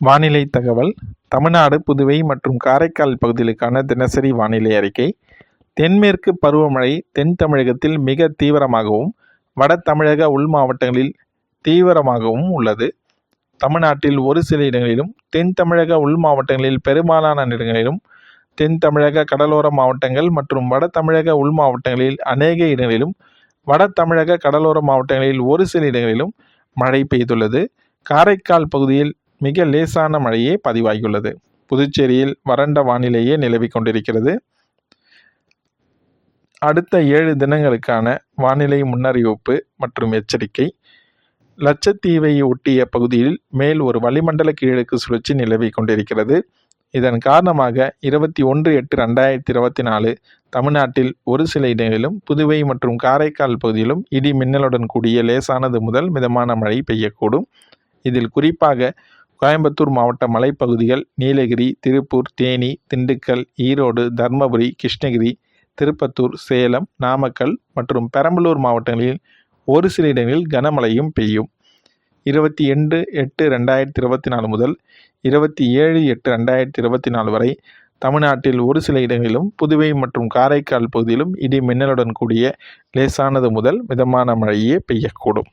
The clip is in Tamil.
வானிலை தகவல். தமிழ்நாடு புதுவை மற்றும் காரைக்கால் பகுதிகளுக்கான தினசரி வானிலை அறிக்கை. தென்மேற்கு பருவமழை தென் தமிழகத்தில் மிக தீவிரமாகவும் வட தமிழக உள் மாவட்டங்களில் தீவிரமாகவும் உள்ளது. தமிழ்நாட்டில் ஒரு சில இடங்களிலும் தென் தமிழக உள் மாவட்டங்களில் பெரும்பாலான இடங்களிலும் தென் தமிழக கடலோர மாவட்டங்கள் மற்றும் வட தமிழக உள் மாவட்டங்களில் அநேக இடங்களிலும் வட தமிழக கடலோர மாவட்டங்களில் ஒரு சில இடங்களிலும் மழை பெய்துள்ளது. காரைக்கால் பகுதியில் மிக லேசான மழையே பதிவாகியுள்ளது. புதுச்சேரியில் வறண்ட வானிலையே நிலவிக் கொண்டிருக்கிறது. அடுத்த ஏழு தினங்களுக்கான வானிலை முன்னறிவிப்பு மற்றும் எச்சரிக்கை. லட்சத்தீவை ஒட்டிய பகுதியில் மேல் ஒரு வளிமண்டல கீழுக்கு சுழற்சி நிலவிக் கொண்டிருக்கிறது. இதன் காரணமாக இருபத்தி ஒன்று எட்டு ரெண்டாயிரத்தி இருபத்தி நாலு தமிழ்நாட்டில் ஒரு சில இடங்களிலும் புதுவை மற்றும் காரைக்கால் பகுதியிலும் இடி மின்னலுடன் கூடிய லேசானது முதல் மிதமான மழை பெய்யக்கூடும். இதில் குறிப்பாக கோயம்புத்தூர் மாவட்ட மலைப்பகுதிகள் நீலகிரி திருப்பூர் தேனி திண்டுக்கல் ஈரோடு தர்மபுரி கிருஷ்ணகிரி திருப்பத்தூர் சேலம் நாமக்கல் மற்றும் பெரம்பலூர் மாவட்டங்களில் ஒரு சில இடங்களில் கனமழையும் பெய்யும். இருபத்தி எண்டு எட்டு ரெண்டாயிரத்தி இருபத்தி நாலு முதல் இருபத்தி ஏழு எட்டு ரெண்டாயிரத்தி இருபத்தி நாலு வரை தமிழ்நாட்டில் ஒரு சில இடங்களிலும் புதுவை மற்றும் காரைக்கால் பகுதியிலும் இடி மின்னலுடன் கூடிய லேசானது முதல் மிதமான மழையே பெய்யக்கூடும்.